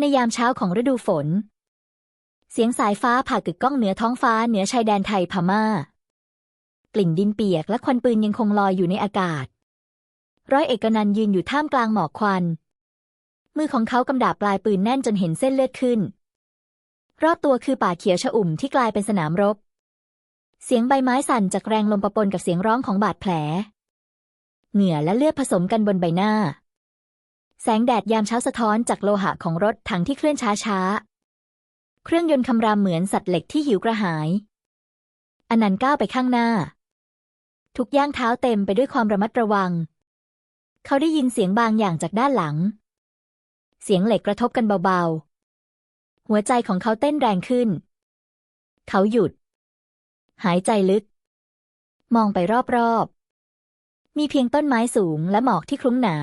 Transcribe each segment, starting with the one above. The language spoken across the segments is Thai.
ในยามเช้าของฤดูฝน เสียงสายฟ้าผ่ากึกก้องเหนือท้องฟ้าเหนือชายแดนไทยพม่า กลิ่นดินเปียกและควันปืนยังคงลอยอยู่ในอากาศ ร้อยเอกนันยืนอยู่ท่ามกลางหมอกควัน มือของเขากำดาบปลายปืนแน่นจนเห็นเส้นเลือดขึ้น รอบตัวคือป่าเขียวชอุ่มที่กลายเป็นสนามรบ เสียงใบไม้สั่นจากแรงลมประปนกับเสียงร้องของบาดแผล เหงื่อและเลือดผสมกันบนใบหน้า แสงแดดยามเช้าสะท้อนจากโลหะของรถถังที่เคลื่อนช้าๆ เครื่องยนต์คำรามเหมือนสัตว์เหล็กที่หิวกระหาย อนันต์ก้าวไปข้างหน้า ทุกย่างเท้าเต็มไปด้วยความระมัดระวัง เขาได้ยินเสียงบางอย่างจากด้านหลัง เสียงเหล็กกระทบกันเบาๆ หัวใจของเขาเต้นแรงขึ้น เขาหยุด หายใจลึก มองไปรอบๆ มีเพียงต้นไม้สูงและหมอกที่คลุ้งหนา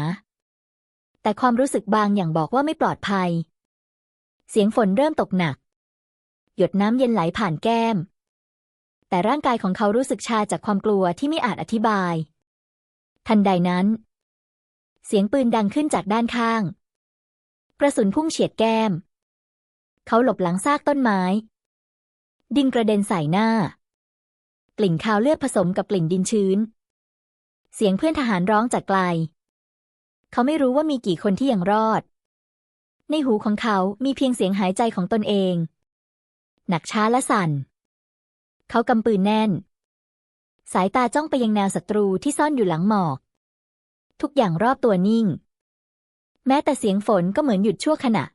แต่ความรู้สึกบางอย่างบอกว่าไม่ปลอดภัย เสียงฝนเริ่มตกหนัก หยดน้ำเย็นไหลผ่านแก้ม แต่ร่างกายของเขารู้สึกชาจากความกลัวที่ไม่อาจอธิบาย ทันใดนั้น เสียงปืนดังขึ้นจากด้านข้าง กระสุนพุ่งเฉียดแก้ม เขาหลบหลังซากต้นไม้ ดินกระเด็นใส่หน้า กลิ่นคาวเลือดผสมกับกลิ่นดินชื้น เสียงเพื่อนทหารร้องจากไกล เขาไม่รู้ว่ามีกี่คนที่ยังรอด ในหูของเขามีเพียงเสียงหายใจของตนเอง หนักช้าและสั่น เขากำปืนแน่น สายตาจ้องไปยังแนวศัตรูที่ซ่อนอยู่หลังหมอก ทุกอย่างรอบตัวนิ่ง แม้แต่เสียงฝนก็เหมือนหยุดชั่วขณะ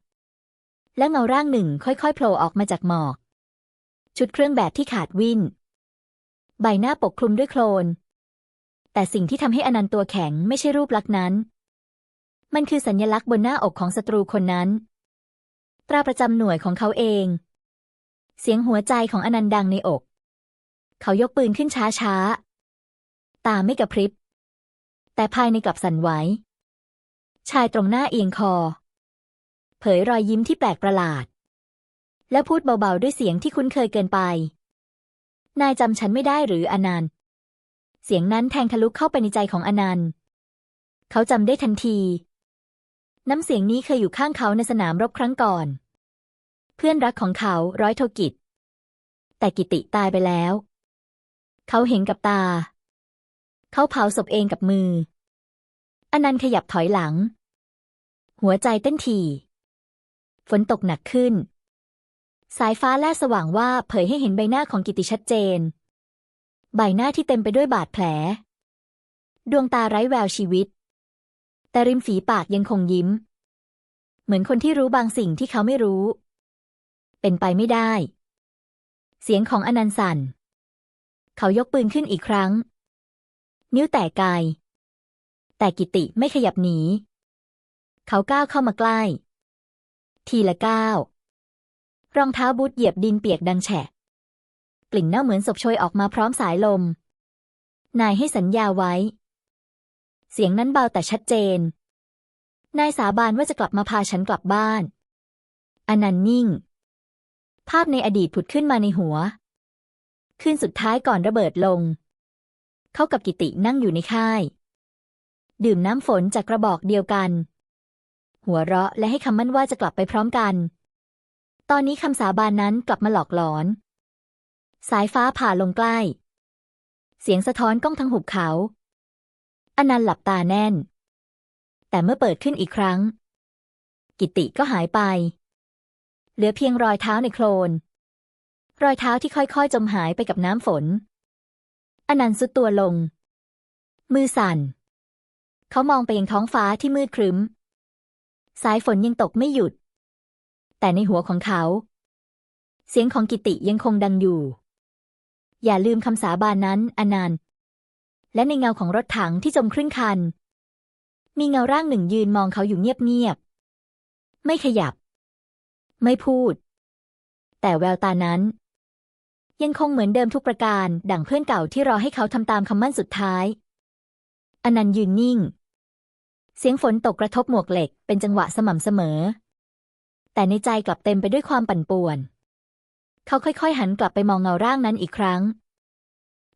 และเงาร่างหนึ่งค่อยๆโผล่ออกมาจากหมอก ชุดเครื่องแบบที่ขาดวินใบหน้าปกคลุมด้วยโคลนแต่สิ่งที่ทำให้อนันต์ตัวแข็งไม่ใช่รูปลักษณ์นั้น มันคือสัญลักษณ์บนหน้าอกของศัตรูคนนั้น ตราประจำหน่วยของเขาเอง เสียงหัวใจของอนันต์ดังในอก เขายกปืนขึ้นช้าๆตาไม่กระพริบ แต่ภายในกลับสั่นไหว ชายตรงหน้าเอียงคอ เผยรอยยิ้มที่แปลกประหลาด และพูดเบาๆด้วยเสียงที่คุ้นเคยเกินไป นายจำฉันไม่ได้หรืออนันต์ เสียงนั้นแทงทะลุเข้าไปในใจของอนันต์ เขาจำได้ทันที น้ำเสียงนี้เคยอยู่ข้างเขาในสนามรบครั้งก่อน เพื่อนรักของเขาร้อยโทกิจ แต่กิติตายไปแล้ว เขาเห็นกับตา เขาเผาศพเองกับมือ อนันต์ขยับถอยหลัง หัวใจเต้นถี่ฝนตกหนักขึ้น สายฟ้าแลสว่างว่าเผยให้เห็นใบหน้าของกิติชัดเจน ใบหน้าที่เต็มไปด้วยบาดแผล ดวงตาไร้แววชีวิต แต่ริมฝีปากยังคงยิ้ม เหมือนคนที่รู้บางสิ่งที่เขาไม่รู้ เป็นไปไม่ได้ เสียงของอนันต์สั่น เขายกปืนขึ้นอีกครั้ง นิ้วแตกกาย แต่กิติไม่ขยับหนี เขาก้าวเข้ามาใกล้ ทีละก้าวรองเท้าบูทเหยียบดินเปียกดังแฉะ กลิ่นเน่าเหมือนศพโชยออกมาพร้อมสายลม นายให้สัญญาไว้ เสียงนั้นเบาแต่ชัดเจน นายสาบานว่าจะกลับมาพาฉันกลับบ้านอนันต์นิ่ง ภาพในอดีตผุดขึ้นมาในหัว คืนสุดท้ายก่อนระเบิดลง เขากับกิตินั่งอยู่ในค่าย ดื่มน้ำฝนจากกระบอกเดียวกัน หัวเราะและให้คำมั่นว่าจะกลับไปพร้อมกัน ตอนนี้คำสาบานนั้นกลับมาหลอกหลอน สายฟ้าผ่าลงใกล้ เสียงสะท้อนก้องทั้งหุบเขา อนันต์หลับตาแน่น แต่เมื่อเปิดขึ้นอีกครั้ง กิติก็หายไป เหลือเพียงรอยเท้าในโคลน รอยเท้าที่ค่อยๆ จมหายไปกับน้ำฝน อนันต์สุดตัวลง มือสั่น เขามองไปยังท้องฟ้าที่มืดครึ้ม สายฝนยังตกไม่หยุด แต่ในหัวของเขา เสียงของกิติยังคงดังอยู่อย่าลืมคำสาบานนั้น อนันต์ และในเงาของรถถังที่จมครึ่งคัน มีเงาร่างหนึ่งยืนมองเขาอยู่เงียบๆ ไม่ขยับ ไม่พูด แต่แววตานั้น ยังคงเหมือนเดิมทุกประการ ดั่งเพื่อนเก่าที่รอให้เขาทำตามคำมั่นสุดท้ายอนันต์ยืนนิ่ง เสียงฝนตกกระทบหมวกเหล็กเป็นจังหวะสม่ำเสมอ แต่ในใจกลับเต็มไปด้วยความปั่นป่วน เขาค่อยๆ หันกลับไปมองเงาร่างนั้นอีกครั้ง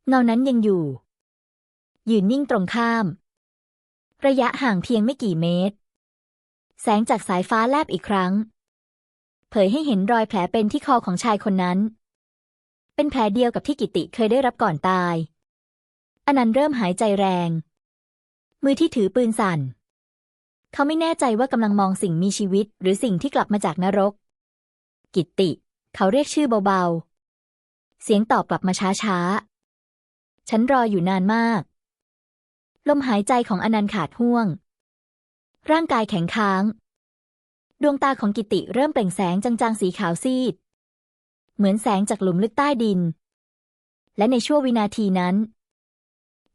เงานั้นยังอยู่ ยืนนิ่งตรงข้าม ระยะห่างเพียงไม่กี่เมตร แสงจากสายฟ้าแลบอีกครั้ง เผยให้เห็นรอยแผลเป็นที่คอของชายคนนั้น เป็นแผลเดียวกับที่กิติเคยได้รับก่อนตาย อนันต์เริ่มหายใจแรง มือที่ถือปืนสั่น เขาไม่แน่ใจว่ากำลังมองสิ่งมีชีวิต หรือสิ่งที่กลับมาจากนรก กิตติเขาเรียกชื่อเบาๆ เสียงตอบกลับมาช้าๆฉันรออยู่นานมาก ลมหายใจของอนันต์ขาดห่วง ร่างกายแข็งค้าง ดวงตาของกิติเริ่มเปล่งแสงจางๆสีขาวซีด เหมือนแสงจากหลุมลึกใต้ดิน และในช่วงวินาทีนั้น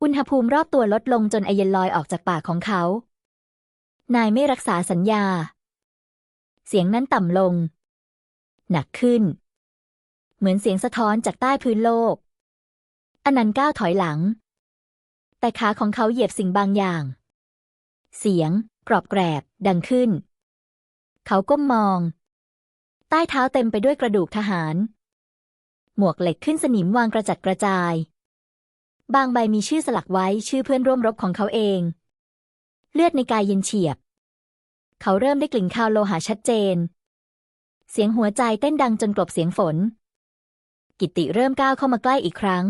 อุณหภูมิรอบตัวลดลงจนไอเย็นลอยออกจากปากของเขา นายไม่รักษาสัญญา เสียงนั้นต่ำลง หนักขึ้น เหมือนเสียงสะท้อนจากใต้พื้นโลกอนันต์ก้าวถอยหลัง แต่ขาของเขาเหยียบสิ่งบางอย่าง เสียง กรอบแกรบ ดังขึ้น เขาก้มมอง ใต้เท้าเต็มไปด้วยกระดูกทหาร หมวกเหล็กขึ้นสนิมวางกระจัดกระจาย บางใบมีชื่อสลักไว้ชื่อเพื่อนร่วมรบของเขาเอง เลือดในกายเย็นเฉียบ เขาเริ่มได้กลิ่นคาวโลหะชัดเจน เสียงหัวใจเต้นดังจนกลบเสียงฝน กิตติเริ่มก้าวเข้ามาใกล้อีกครั้ง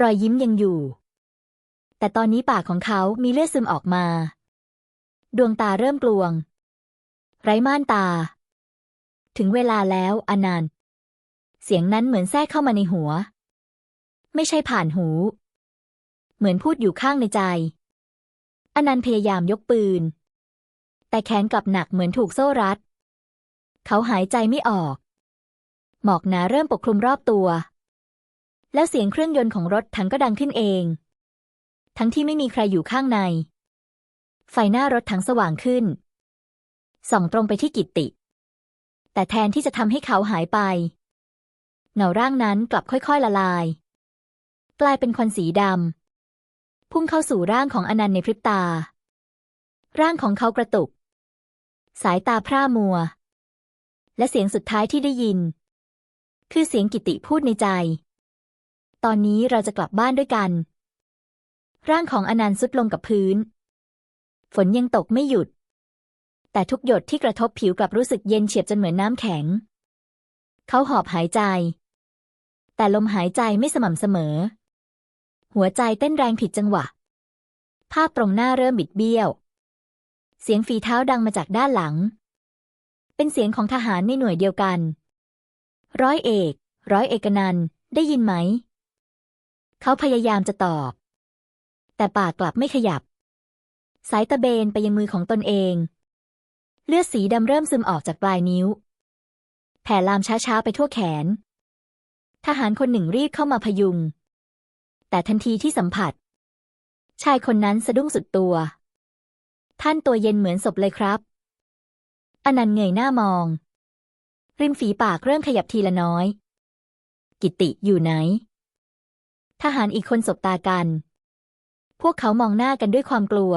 รอยยิ้มยังอยู่ แต่ตอนนี้ปากของเขามีเลือดซึมออกมา ดวงตาเริ่มกลวง ไร้ม่านตา ถึงเวลาแล้วอนันต์เสียงนั้นเหมือนแทรกเข้ามาในหัว ไม่ใช่ผ่านหู เหมือนพูดอยู่ข้างในใจ อนันต์พยายามยกปืน แต่แขนกลับหนักเหมือนถูกโซ่รัด เขาหายใจไม่ออก หมอกหนาเริ่มปกคลุมรอบตัว แล้วเสียงเครื่องยนต์ของรถถังก็ดังขึ้นเอง ทั้งที่ไม่มีใครอยู่ข้างใน ไฟหน้ารถถังสว่างขึ้น ส่องตรงไปที่กิตติ แต่แทนที่จะทำให้เขาหายไป เงาร่างนั้นกลับค่อยๆละลาย กลายเป็นควันสีดำพุ่งเข้าสู่ร่างของอนันต์ในพริบตา ร่างของเขากระตุก สายตาพร่ามัว และเสียงสุดท้ายที่ได้ยิน คือเสียงกิติพูดในใจ ตอนนี้เราจะกลับบ้านด้วยกัน ร่างของอนันต์สุดลงกับพื้น ฝนยังตกไม่หยุด แต่ทุกหยดที่กระทบผิวกลับรู้สึกเย็นเฉียบจนเหมือนน้ำแข็ง เขาหอบหายใจ แต่ลมหายใจไม่สม่ำเสมอ หัวใจเต้นแรงผิดจังหวะ ภาพตรงหน้าเริ่มบิดเบี้ยว เสียงฝีเท้าดังมาจากด้านหลัง เป็นเสียงของทหารในหน่วยเดียวกัน ร้อยเอก ร้อยเอกนันท์ได้ยินไหม เขาพยายามจะตอบ แต่ปากกลับไม่ขยับ สายตะเบนไปยังมือของตนเอง เลือดสีดำเริ่มซึมออกจากปลายนิ้ว แผ่ลามช้าๆไปทั่วแขน ทหารคนหนึ่งรีบเข้ามาพยุง แต่ทันทีที่สัมผัส ชายคนนั้นสะดุ้งสุดตัว ท่านตัวเย็นเหมือนศพเลยครับ อนันต์เงยหน้ามอง ริมฝีปากเริ่มขยับทีละน้อย กิติอยู่ไหน ทหารอีกคนสบตากัน พวกเขามองหน้ากันด้วยความกลัว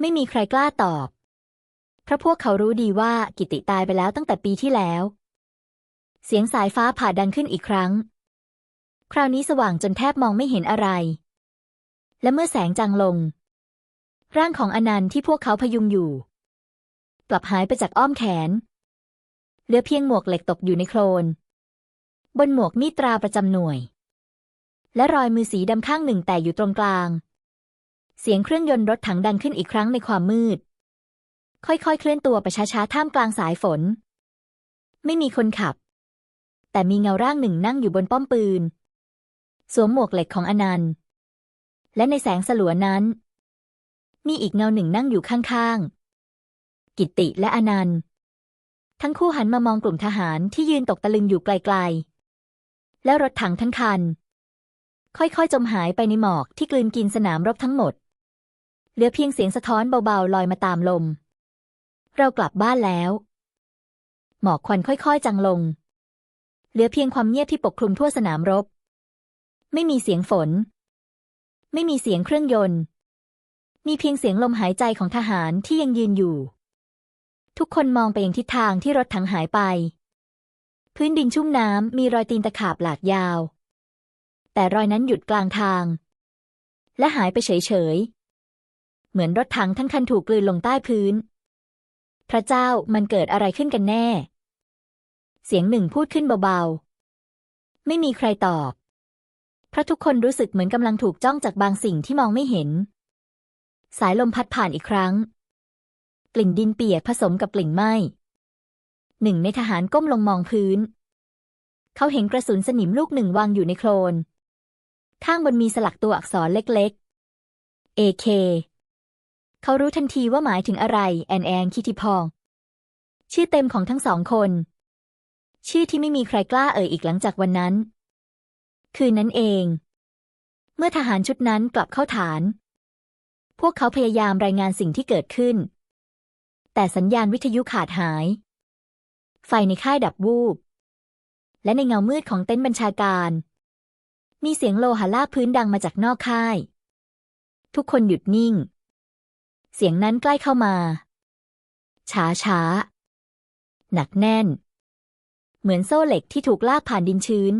ไม่มีใครกล้าตอบ เพราะพวกเขารู้ดีว่ากิติตายไปแล้วตั้งแต่ปีที่แล้ว เสียงสายฟ้าผ่าดังขึ้นอีกครั้ง คราวนี้สว่างจนแทบมองไม่เห็นอะไร และเมื่อแสงจางลง ร่างของอนันต์ที่พวกเขาพยุงอยู่ กลับหายไปจากอ้อมแขน เหลือเพียงหมวกเหล็กตกอยู่ในโคลน บนหมวกมีตราประจำหน่วย และรอยมือสีดำข้างหนึ่งแต่อยู่ตรงกลาง เสียงเครื่องยนต์รถถังดังขึ้นอีกครั้งในความมืด ค่อยๆ เคลื่อนตัวไปช้าๆท่ามกลางสายฝน ไม่มีคนขับ แต่มีเงาร่างหนึ่งนั่งอยู่บนป้อมปืน สวมหมวกเหล็กของอนันต์ และในแสงสลัวนั้น มีอีกเงาหนึ่งนั่งอยู่ข้างๆ กิตติและอนันต์ ทั้งคู่หันมามองกลุ่มทหารที่ยืนตกตะลึงอยู่ไกลๆ แล้วรถถังทั้งคัน ค่อยๆ จมหายไปในหมอกที่กลืนกินสนามรบทั้งหมด เหลือเพียงเสียงสะท้อนเบาๆ ลอยมาตามลม เรากลับบ้านแล้ว หมอกควันค่อยๆ จางลง เหลือเพียงความเงียบที่ปกคลุมทั่วสนามรบ ไม่มีเสียงฝน ไม่มีเสียงเครื่องยนต์ มีเพียงเสียงลมหายใจของทหารที่ยังยืนอยู่ ทุกคนมองไปยังทิศทางที่รถถังหายไป พื้นดินชุ่มน้ำมีรอยตีนตะขาบหลากยาว แต่รอยนั้นหยุดกลางทาง และหายไปเฉยๆ เหมือนรถถังทั้งคันถูกกลืนลงใต้พื้น พระเจ้ามันเกิดอะไรขึ้นกันแน่ เสียงหนึ่งพูดขึ้นเบาๆ ไม่มีใครตอบ เพราะทุกคนรู้สึกเหมือนกำลังถูกจ้องจากบางสิ่งที่มองไม่เห็น สายลมพัดผ่านอีกครั้ง กลิ่นดินเปียกผสมกับกลิ่นไหม้หนึ่งในทหารก้มลงมองพื้น เขาเห็นกระสุนสนิมลูกหนึ่งวางอยู่ในโคลน ข้างบนมีสลักตัวอักษรเล็กๆ AK เขารู้ทันทีว่าหมายถึงอะไร แอนแอนคิติพอง ชื่อเต็มของทั้งสองคน ชื่อที่ไม่มีใครกล้าเอ่ยอีกหลังจากวันนั้น คืนนั้นเอง เมื่อทหารชุดนั้นกลับเข้าฐาน พวกเขาพยายามรายงานสิ่งที่เกิดขึ้น แต่สัญญาณวิทยุขาดหาย ไฟในค่ายดับวูบและในเงามืดของเต็นท์บัญชาการ มีเสียงโลหะลากพื้นดังมาจากนอกค่าย ทุกคนหยุดนิ่ง เสียงนั้นใกล้เข้ามา ช้าช้า หนักแน่น เหมือนโซ่เหล็กที่ถูกลากผ่านดินชื้น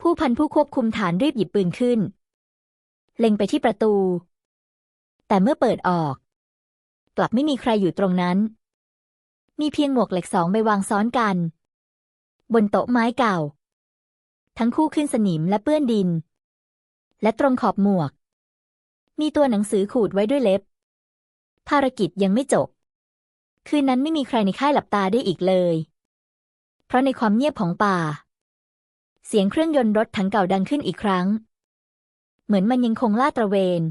ผู้พันผู้ควบคุมฐานรีบหยิบปืนขึ้น เล็งไปที่ประตู แต่เมื่อเปิดออก กลับไม่มีใครอยู่ตรงนั้น มีเพียงหมวกเหล็กสองใบวางซ้อนกัน บนโต๊ะไม้เก่า ทั้งคู่ขึ้นสนิมและเปื้อนดิน และตรงขอบหมวก มีตัวหนังสือขูดไว้ด้วยเล็บ ภารกิจยังไม่จบ คืนนั้นไม่มีใครในค่ายหลับตาได้อีกเลย เพราะในความเงียบของป่า เสียงเครื่องยนต์รถถังเก่าดังขึ้นอีกครั้ง เหมือนมันยังคงลาดตระเวน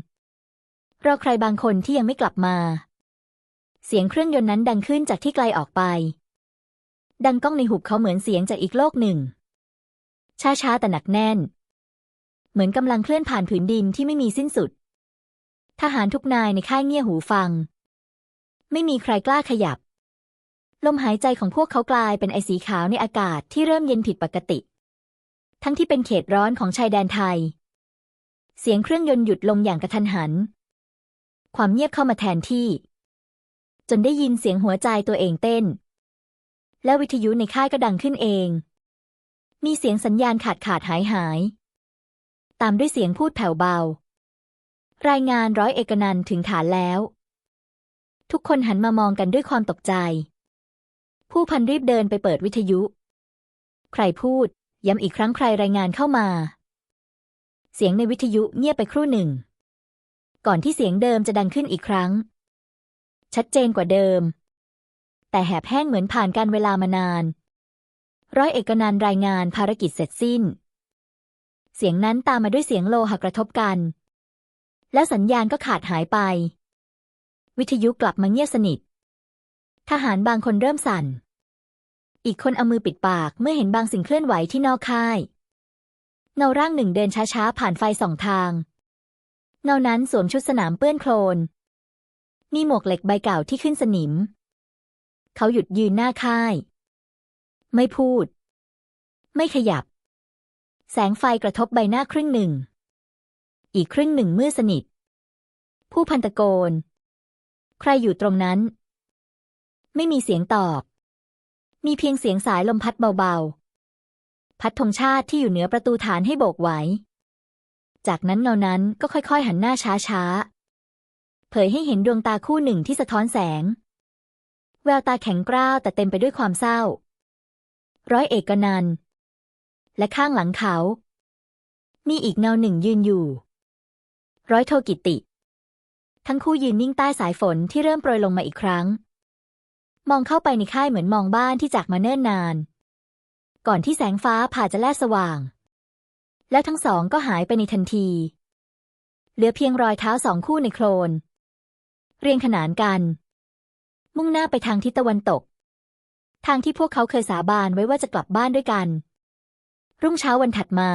รอใครบางคนที่ยังไม่กลับมา เสียงเครื่องยนต์นั้นดังขึ้นจากที่ไกลออกไป ดังก้องในหุบเขาเหมือนเสียงจากอีกโลกหนึ่ง ช้าๆแต่หนักแน่น เหมือนกำลังเคลื่อนผ่านผืนดินที่ไม่มีสิ้นสุด ทหารทุกนายในค่ายเงี่ยหูฟัง ไม่มีใครกล้าขยับ ลมหายใจของพวกเขากลายเป็นไอสีขาวในอากาศที่เริ่มเย็นผิดปกติ ทั้งที่เป็นเขตร้อนของชายแดนไทย เสียงเครื่องยนต์หยุดลงอย่างกระทันหัน ความเงียบเข้ามาแทนที่ จนได้ยินเสียงหัวใจตัวเองเต้นแล้ววิทยุในค่ายก็ดังขึ้นเอง มีเสียงสัญญาณขาดขาดหายหาย ตามด้วยเสียงพูดแผ่วเบา รายงานร้อยเอกนันถึงฐานแล้ว ทุกคนหันมามองกันด้วยความตกใจ ผู้พันรีบเดินไปเปิดวิทยุ ใครพูด ย้ำอีกครั้งใครรายงานเข้ามา เสียงในวิทยุเงียบไปครู่หนึ่ง ก่อนที่เสียงเดิมจะดังขึ้นอีกครั้ง ชัดเจนกว่าเดิม แต่แหบแห้งเหมือนผ่านการเวลามานาน ร้อยเอกนันรายงานภารกิจเสร็จสิ้น เสียงนั้นตามมาด้วยเสียงโลหะกระทบกัน แล้วสัญญาณก็ขาดหายไป วิทยุกลับมาเงียบสนิท ทหารบางคนเริ่มสั่น อีกคนเอามือปิดปากเมื่อเห็นบางสิ่งเคลื่อนไหวที่นอกค่าย เงาร่างหนึ่งเดินช้าๆ ผ่านไฟสองทาง เงานั้นสวมชุดสนามเปื้อนโคลน มีหมวกเหล็กใบเก่าที่ขึ้นสนิม เขาหยุดยืนหน้าค่าย ไม่พูด ไม่ขยับ แสงไฟกระทบใบหน้าครึ่งหนึ่ง อีกครึ่งหนึ่งมืดสนิท ผู้พันตะโกน ใครอยู่ตรงนั้น ไม่มีเสียงตอบ มีเพียงเสียงสายลมพัดเบาๆ พัดธงชาติที่อยู่เหนือประตูฐานให้โบกไหว จากนั้นเงานั้นก็ค่อยๆ หันหน้าช้าๆ เผยให้เห็นดวงตาคู่หนึ่งที่สะท้อนแสง แววตาแข็งกร้าวแต่เต็มไปด้วยความเศร้า ร้อยเอกนันและข้างหลังเขา มีอีกเงาหนึ่งยืนอยู่ ร้อยโทกิติ ทั้งคู่ยืนนิ่งใต้สายฝนที่เริ่มโปรยลงมาอีกครั้ง มองเข้าไปในค่ายเหมือนมองบ้านที่จากมาเนิ่นนาน ก่อนที่แสงฟ้าผ่าจะแลสว่าง แล้วทั้งสองก็หายไปในทันที เหลือเพียงรอยเท้าสองคู่ในโคลน เรียงขนานกัน มุ่งหน้าไปทางทิศตะวันตก ทางที่พวกเขาเคยสาบานไว้ว่าจะกลับบ้านด้วยกัน รุ่งเช้าวันถัดมา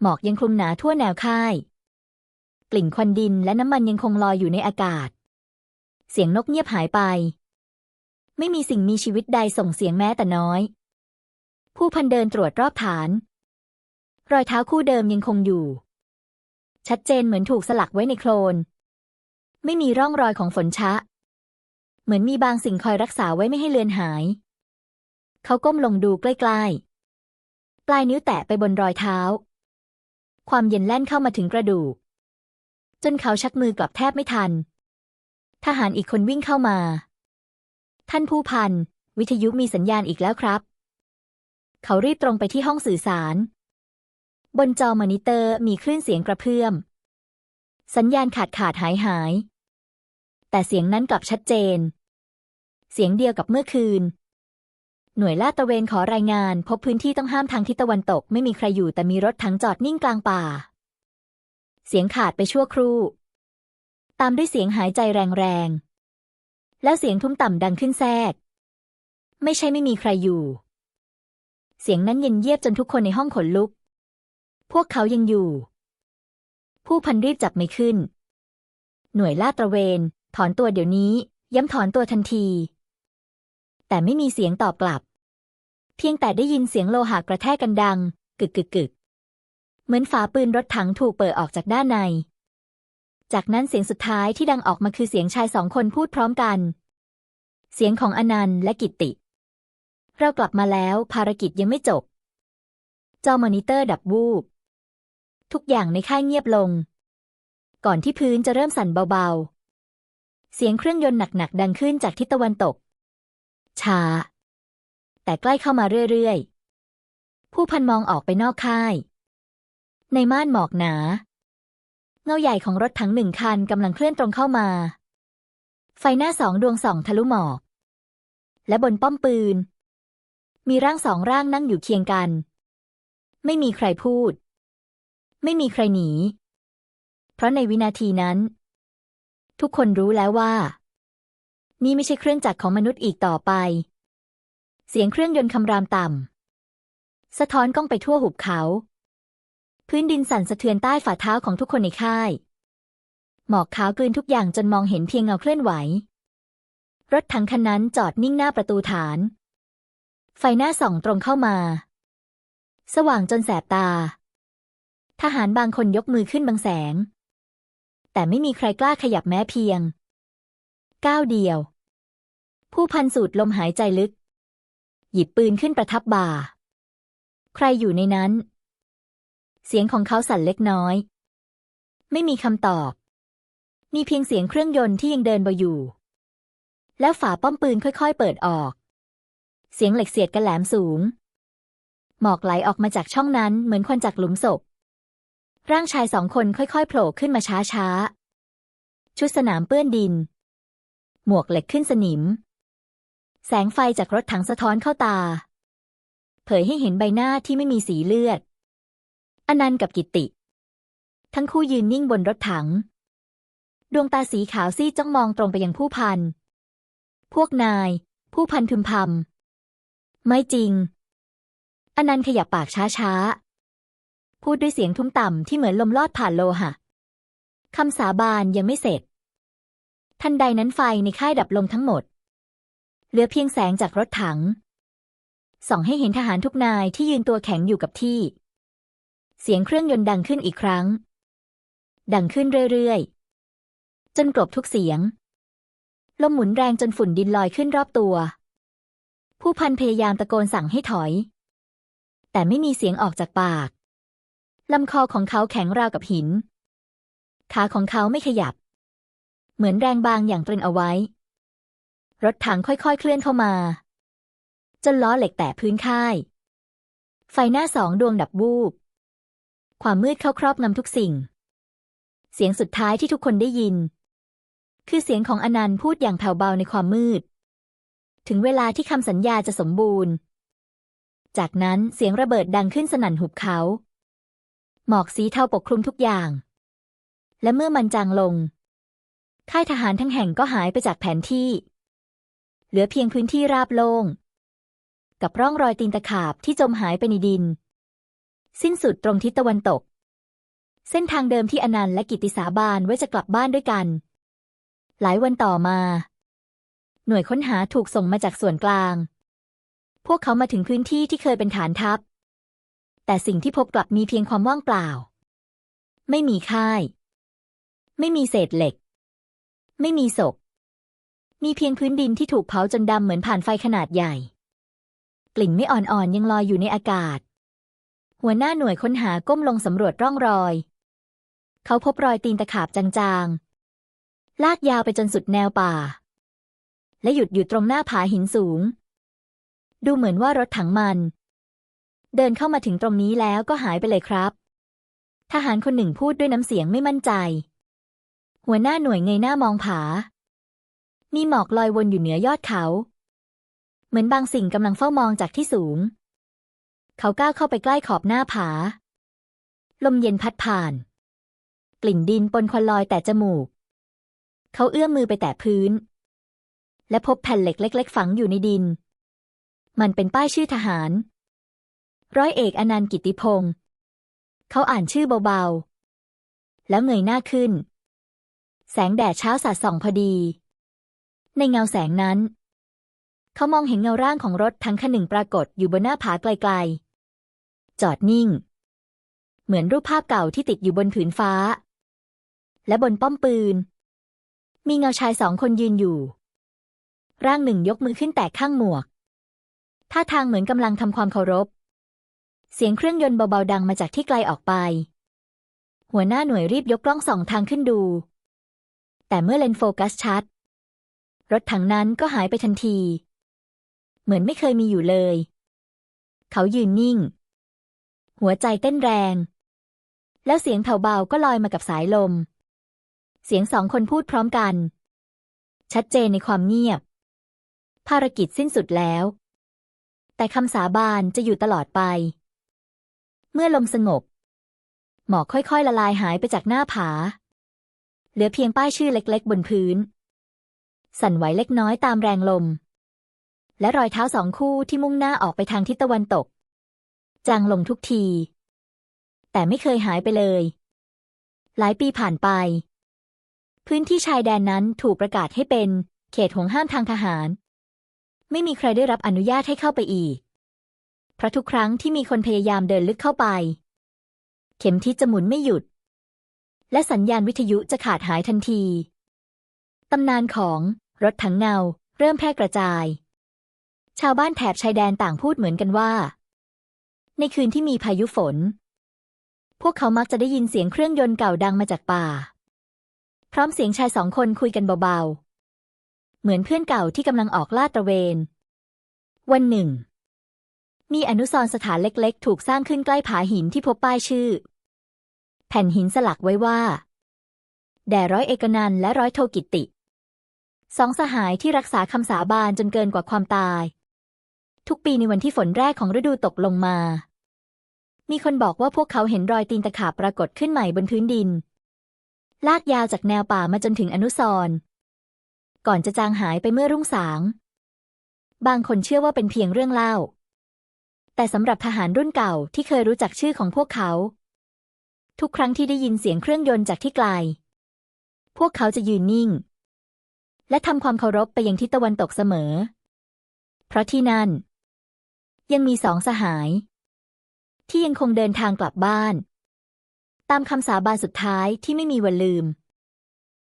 หมอกยังคลุมหนาทั่วแนวค่าย กลิ่นควันดินและน้ำมันยังคงลอยอยู่ในอากาศ เสียงนกเงียบหายไป ไม่มีสิ่งมีชีวิตใดส่งเสียงแม้แต่น้อย ผู้พันเดินตรวจรอบฐาน รอยเท้าคู่เดิมยังคงอยู่ ชัดเจนเหมือนถูกสลักไว้ในโคลนไม่มีร่องรอยของฝนชะ เหมือนมีบางสิ่งคอยรักษาไว้ไม่ให้เลือนหาย เขาก้มลงดูใกล้ๆ ปลายนิ้วแตะไปบนรอยเท้า ความเย็นแล่นเข้ามาถึงกระดูก จนเขาชักมือกลับแทบไม่ทัน ทหารอีกคนวิ่งเข้ามา ท่านผู้พัน วิทยุมีสัญญาณอีกแล้วครับ เขารีบตรงไปที่ห้องสื่อสาร บนจอมอนิเตอร์มีคลื่นเสียงกระเพื่อม สัญญาณขาดขาดหายหายแต่เสียงนั้นกลับชัดเจน เสียงเดียวกับเมื่อคืน หน่วยลาดตระเวนขอรายงาน พบพื้นที่ต้องห้ามทางทิศตะวันตกไม่มีใครอยู่แต่มีรถถังจอดนิ่งกลางป่า เสียงขาดไปชั่วครู่ ตามด้วยเสียงหายใจแรงๆ แล้วเสียงทุ้มต่ำดังขึ้นแทรก ไม่ใช่ไม่มีใครอยู่ เสียงนั้นเย็นเยียบจนทุกคนในห้องขนลุก พวกเขายังอยู่ ผู้พันรีบจับไม่ขึ้น หน่วยลาดตระเวน ถอนตัวเดี๋ยวนี้ย้ำถอนตัวทันที แต่ไม่มีเสียงตอบกลับ เพียงแต่ได้ยินเสียงโลหะกระแทกกันดัง กึกกึกกึกเหมือนฝาปืนรถถังถูกเปิดออกจากด้านใน จากนั้นเสียงสุดท้ายที่ดังออกมาคือเสียงชายสองคนพูดพร้อมกัน เสียงของอนันต์และกิตติ เรากลับมาแล้วภารกิจยังไม่จบ จอมอนิเตอร์ดับวูบ ทุกอย่างในค่ายเงียบลง ก่อนที่พื้นจะเริ่มสั่นเบาๆ เสียงเครื่องยนต์หนักๆดังขึ้นจากทิศตะวันตก ช้า แต่ใกล้เข้ามาเรื่อยๆ ผู้พันมองออกไปนอกค่าย ในม่านหมอกหนา เงาใหญ่ของรถถังหนึ่งคันกำลังเคลื่อนตรงเข้ามา ไฟหน้าสองดวงส่องทะลุหมอก และบนป้อมปืน มีร่างสองร่างนั่งอยู่เคียงกัน ไม่มีใครพูด ไม่มีใครหนี เพราะในวินาทีนั้น ทุกคนรู้แล้วว่า นี่ไม่ใช่เครื่องจักรของมนุษย์อีกต่อไป เสียงเครื่องยนต์คำรามต่ำ สะท้อนกล้องไปทั่วหุบเขา พื้นดินสั่นสะเทือนใต้ฝ่าเท้าของทุกคนในค่าย หมอกขาวกลืนทุกอย่างจนมองเห็นเพียงเงาเคลื่อนไหว รถถังคันนั้นจอดนิ่งหน้าประตูฐาน ไฟหน้าส่องตรงเข้ามา สว่างจนแสบตา ทหารบางคนยกมือขึ้นบางแสง แต่ไม่มีใครกล้าขยับแม้เพียง ก้าวเดียว ผู้พันสูดลมหายใจลึก หยิบปืนขึ้นประทับบ่า ใครอยู่ในนั้น เสียงของเขาสั่นเล็กน้อย ไม่มีคำตอบ มีเพียงเสียงเครื่องยนต์ที่ยังเดินบอยู่ แล้วฝาป้อมปืนค่อยๆเปิดออก เสียงเหล็กเสียดกันแหลมสูง หมอกไหลออกมาจากช่องนั้นเหมือนควันจากหลุมศพ ร่างชายสองคนค่อยๆโผล่ขึ้นมาช้าๆชุดสนามเปื้อนดิน หมวกเหล็กขึ้นสนิม แสงไฟจากรถถังสะท้อนเข้าตา เผยให้เห็นใบหน้าที่ไม่มีสีเลือด อนันต์กับกิตติ ทั้งคู่ยืนนิ่งบนรถถัง ดวงตาสีขาวซีดจ้องมองตรงไปยังผู้พัน พวกนาย ผู้พันพึมพำไม่จริง อนันต์ขยับปากช้าๆ พูดด้วยเสียงทุ้มต่ำที่เหมือนลมลอดผ่านโลหะคำสาบานยังไม่เสร็จ ทันใดนั้นไฟในค่ายดับลงทั้งหมด เหลือเพียงแสงจากรถถัง ส่องให้เห็นทหารทุกนายที่ยืนตัวแข็งอยู่กับที่ เสียงเครื่องยนต์ดังขึ้นอีกครั้ง ดังขึ้นเรื่อยๆ จนกลบทุกเสียง ลมหมุนแรงจนฝุ่นดินลอยขึ้นรอบตัว ผู้พันพยายามตะโกนสั่งให้ถอย แต่ไม่มีเสียงออกจากปากลำคอของเขาแข็งราวกับหิน ขาของเขาไม่ขยับ เหมือนแรงบางอย่างตรึงเอาไว้ รถถังค่อยๆเคลื่อนเข้ามา จนล้อเหล็กแตะพื้นค่าย ไฟหน้าสองดวงดับวูบ ความมืดเข้าครอบงำทุกสิ่ง เสียงสุดท้ายที่ทุกคนได้ยิน คือเสียงของอนันต์พูดอย่างแผ่วเบาในความมืด ถึงเวลาที่คำสัญญาจะสมบูรณ์ จากนั้นเสียงระเบิดดังขึ้นสนั่นหุบเขา หมอกสีเทาปกคลุมทุกอย่างและเมื่อมันจางลง ค่ายทหารทั้งแห่งก็หายไปจากแผนที่ เหลือเพียงพื้นที่ราบโล่ง กับร่องรอยตีนตะขาบที่จมหายไปในดิน สิ้นสุดตรงทิศตะวันตก เส้นทางเดิมที่อนันต์และกิติสาบานไว้จะกลับบ้านด้วยกัน หลายวันต่อมา หน่วยค้นหาถูกส่งมาจากส่วนกลาง พวกเขามาถึงพื้นที่ที่เคยเป็นฐานทัพ แต่สิ่งที่พบกลับมีเพียงความว่างเปล่า ไม่มีค่าย ไม่มีเศษเหล็ก ไม่มีศพ มีเพียงพื้นดินที่ถูกเผาจนดำเหมือนผ่านไฟขนาดใหญ่ กลิ่นไม่อ่อนๆยังลอยอยู่ในอากาศ หัวหน้าหน่วยค้นหาก้มลงสำรวจร่องรอย เขาพบรอยตีนตะขาบจางๆ ลากยาวไปจนสุดแนวป่า และหยุดอยู่ตรงหน้าผาหินสูง ดูเหมือนว่ารถถังมัน เดินเข้ามาถึงตรงนี้แล้วก็หายไปเลยครับ ทหารคนหนึ่งพูดด้วยน้ำเสียงไม่มั่นใจ หัวหน้าหน่วยเงยหน้ามองผา มีหมอกลอยวนอยู่เหนือยอดเขา เหมือนบางสิ่งกำลังเฝ้ามองจากที่สูง เขาก้าวเข้าไปใกล้ขอบหน้าผา ลมเย็นพัดผ่าน กลิ่นดินปนควันลอยแต่จมูก เขาเอื้อมมือไปแตะพื้น และพบแผ่นเหล็กเล็ก ๆ ฝังอยู่ในดิน มันเป็นป้ายชื่อทหาร ร้อยเอกอนันต์กิติพงศ์เขาอ่านชื่อเบาๆ แล้วเงยหน้าขึ้น แสงแดดเช้าสาดส่องพอดี ในเงาแสงนั้น เขามองเห็นเงาร่างของรถทั้งคันหนึ่งปรากฏอยู่บนหน้าผาไกลๆ จอดนิ่ง เหมือนรูปภาพเก่าที่ติดอยู่บนผืนฟ้า และบนป้อมปืน มีเงาชายสองคนยืนอยู่ ร่างหนึ่งยกมือขึ้นแตะข้างหมวก ท่าทางเหมือนกำลังทำความเคารพ เสียงเครื่องยนต์เบาๆดังมาจากที่ไกลออกไป หัวหน้าหน่วยรีบยกกล้องส่องทางขึ้นดู แต่เมื่อเลนโฟกัสชัด รถถังนั้นก็หายไปทันที เหมือนไม่เคยมีอยู่เลย เขายืนนิ่ง หัวใจเต้นแรง แล้วเสียงแผ่วเบาก็ลอยมากับสายลม เสียงสองคนพูดพร้อมกัน ชัดเจนในความเงียบ ภารกิจสิ้นสุดแล้ว แต่คำสาบานจะอยู่ตลอดไป เมื่อลมสงบหมอกค่อยๆ ละลายหายไปจากหน้าผา ลือเพียงป้ายชื่อเล็กๆ บนพื้น สั่นไหวเล็กน้อยตามแรงลม และรอยเท้าสองคู่ที่มุ่งหน้าออกไปทางทิศตะวันตก จางลงทุกที แต่ไม่เคยหายไปเลย หลายปีผ่านไป พื้นที่ชายแดนนั้นถูกประกาศให้เป็น เขตห่วงห้ามทางทหาร ไม่มีใครได้รับอนุญาตให้เข้าไปอีก เพราะทุกครั้งที่มีคนพยายามเดินลึกเข้าไป เข็มทิศจะหมุนไม่หยุด และสัญญาณวิทยุจะขาดหายทันที ตำนานของรถถังเงาเริ่มแพร่กระจาย ชาวบ้านแถบชายแดนต่างพูดเหมือนกันว่า ในคืนที่มีพายุฝน พวกเขามักจะได้ยินเสียงเครื่องยนต์เก่าดังมาจากป่า พร้อมเสียงชายสองคนคุยกันเบาๆ เหมือนเพื่อนเก่าที่กำลังออกลาดตระเวน วันหนึ่ง มีอนุสรณ์สถานเล็กๆ ถูกสร้างขึ้นใกล้ผาหินที่พบป้ายชื่อ แผ่นหินสลักไว้ว่า แด่ร้อยเอกนันและร้อยโทกิติ สองสหายที่รักษาคำสาบานจนเกินกว่าความตาย ทุกปีในวันที่ฝนแรกของฤดูตกลงมา มีคนบอกว่าพวกเขาเห็นรอยตีนตะขาบปรากฏขึ้นใหม่บนพื้นดิน ลากยาวจากแนวป่ามาจนถึงอนุสร์ก่อนจะจางหายไปเมื่อรุ่งสาง บางคนเชื่อว่าเป็นเพียงเรื่องเล่า แต่สำหรับทหารรุ่นเก่าที่เคยรู้จักชื่อของพวกเขา ทุกครั้งที่ได้ยินเสียงเครื่องยนต์จากที่ไกล พวกเขาจะยืนนิ่ง และทำความเคารพไปยังทิศตะวันตกเสมอ เพราะที่นั่น ยังมีสองสหาย ที่ยังคงเดินทางกลับบ้าน ตามคำสาบานสุดท้ายที่ไม่มีวันลืม